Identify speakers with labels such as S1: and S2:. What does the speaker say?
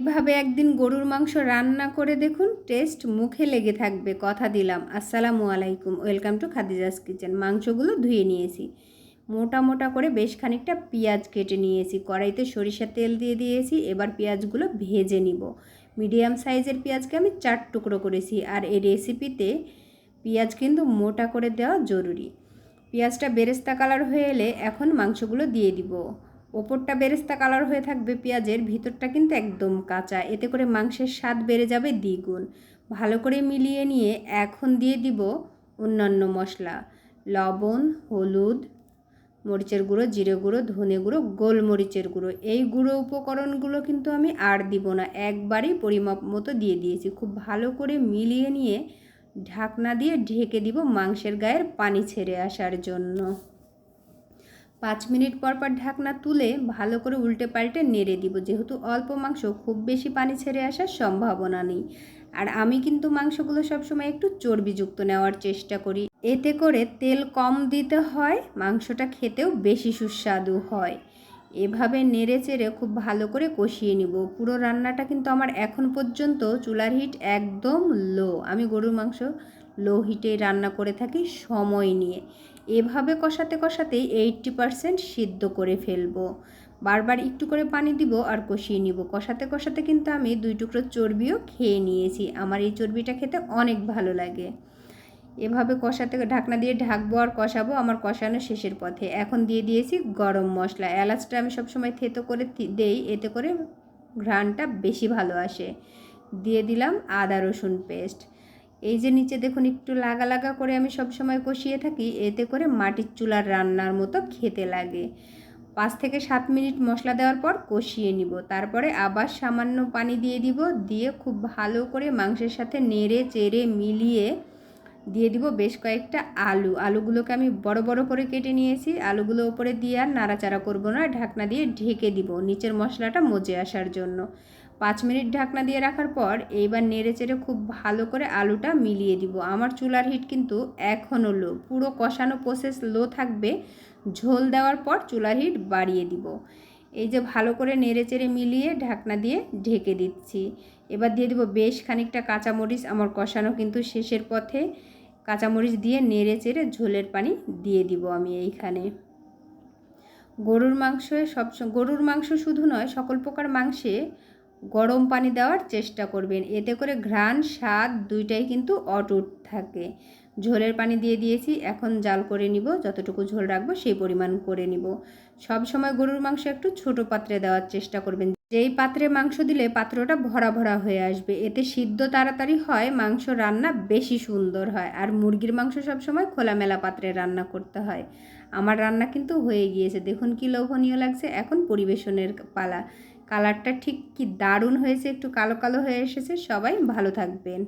S1: এভাবে একদিন গরুর মাংস রান্না করে দেখুন, টেস্ট মুখে লেগে থাকবে, কথা দিলাম। আসসালামু আলাইকুম, ওয়েলকাম টু খাদিজাস কিচেন। মাংসগুলো ধুয়ে নিয়েছি। মোটা মোটা করে বেশ খানিকটা পেঁয়াজ কেটে নিয়েছি। কড়াইতে সরিষা তেল দিয়ে দিয়েছি, এবার পেঁয়াজগুলো ভেজে নিব। মিডিয়াম সাইজের পেঁয়াজকে আমি চার টুকরো করেছি, আর এই রেসিপিতে পেঁয়াজ কিন্তু মোটা করে দেওয়া জরুরি। পেঁয়াজটা বেরেস্তা কালার হয়ে এলে এখন মাংসগুলো দিয়ে দিব। ওপরটা বেরেস্তা কালার হয়ে থাকবে পেঁয়াজের, ভিতরটা কিন্তু একদম কাঁচা। এতে করে মাংসের স্বাদ বেড়ে যাবে দ্বিগুণ। ভালো করে মিলিয়ে নিয়ে এখন দিয়ে দিব অন্যান্য মশলা। লবণ, হলুদ, মরিচের গুঁড়ো, জিরে গুঁড়ো, ধনে গুঁড়ো, গোলমরিচের গুঁড়ো। এই গুঁড়ো উপকরণগুলো কিন্তু আমি আর দিব না, একবারই পরিমাপ মতো দিয়ে দিয়েছি। খুব ভালো করে মিলিয়ে নিয়ে ঢাকনা দিয়ে ঢেকে দিব মাংসের গায়ের পানি ছেড়ে আসার জন্য। পাঁচ মিনিট পর পর ঢাকনা তুলে ভালো করে উল্টে পাল্টে নেড়ে দিব। যেহেতু অল্প মাংস, খুব বেশি পানি ছেড়ে আসার সম্ভাবনা নেই। আর আমি কিন্তু মাংসগুলো সবসময় একটু চর্বিযুক্ত নেওয়ার চেষ্টা করি। এতে করে তেল কম দিতে হয়, মাংসটা খেতেও বেশি সুস্বাদু হয়। এভাবে নেড়ে চেড়ে খুব ভালো করে কষিয়ে নিব। পুরো রান্নাটা কিন্তু আমার এখন পর্যন্ত চুলার হিট একদম লো আমি গরুর মাংস লো হিটে রান্না করে থাকি সময় নিয়ে। এভাবে কষাতে কষাতেই এইটটি পারসেন্ট সিদ্ধ করে ফেলব। বারবার একটু করে পানি দিব আর কষিয়ে নিব। কষাতে কষাতে কিন্তু আমি দুই টুকরো চর্বিও খেয়ে নিয়েছি। আমার এই চর্বিটা খেতে অনেক ভালো লাগে। এভাবে কষাতে ঢাকনা দিয়ে ঢাকবো আর কষাবো আমার কষানো শেষের পথে। এখন দিয়ে দিয়েছি গরম মশলা। এলাচটা আমি সবসময় থেতো করে দেই, এতে করে ঘ্রাণটা বেশি ভালো আসে। দিয়ে দিলাম আদা রসুন পেস্ট এই যে নিচে দেখুন, একটু লাগা লাগা করে আমি সব সময় কষিয়ে থাকি, এতে করে মাটির চুলার রান্নার মতো খেতে লাগে। পাঁচ থেকে সাত মিনিট মশলা দেওয়ার পর কষিয়ে নিব। তারপরে আবার সামান্য পানি দিয়ে দিব, দিয়ে খুব ভালো করে মাংসের সাথে নেড়ে চেড়ে মিলিয়ে দিয়ে দিব বেশ কয়েকটা আলু। আলুগুলোকে আমি বড় বড় করে কেটে নিয়েছি। আলুগুলো ওপরে দিয়ে আর নাড়াচাড়া করব না, ঢাকনা দিয়ে ঢেকে দিব নিচের মশলাটা মজে আসার জন্য। পাঁচ মিনিট ঢাকনা দিয়ে রাখার পর এইবার নেড়ে চেড়ে খুব ভালো করে আলুটা মিলিয়ে দিব। আমার চুলার হিট কিন্তু এখনও লো। পুরো কষানো প্রসেস লো থাকবে। ঝোল দেওয়ার পর চুলার হিট বাড়িয়ে দিব। এই যে ভালো করে নেড়ে চেড়ে মিলিয়ে ঢাকনা দিয়ে ঢেকে দিচ্ছি। এবার দিয়ে দিব বেশ খানিকটা কাঁচামরিচ। আমার কষানো কিন্তু শেষের পথে। কাঁচামরিচ দিয়ে নেড়ে চেড়ে ঝোলের পানি দিয়ে দিব আমি এইখানে। গরুর মাংস সব গরুর মাংস শুধু নয়, সকল প্রকার মাংসে গরম পানি দেওয়ার চেষ্টা করবেন। এতে করে ঘ্রাণ, স্বাদ দুইটাই কিন্তু অটুট থাকে। ঝোলের পানি দিয়ে দিয়েছি, এখন জাল করে নিব। যতটুকু ঝোল রাখব সেই পরিমাণ করে নিব। সব সময় গরুর মাংস একটু ছোট পাত্রে দেওয়ার চেষ্টা করবেন। যেই পাত্রে মাংস দিলে পাত্রটা ভরা ভরা হয়ে আসবে। এতে সিদ্ধ তাড়াতাড়ি হয়, মাংস রান্না বেশি সুন্দর হয়। আর মুরগির মাংস সবসময় খোলামেলা পাত্রে রান্না করতে হয়। আমার রান্না কিন্তু হয়ে গিয়েছে। দেখুন কি লোভনীয় লাগছে। এখন পরিবেশনের পালা। কালারটা ঠিক কি দারুণ হয়েছে একটু কালো কালো হয়ে এসেছে সবাই ভালো থাকবেন।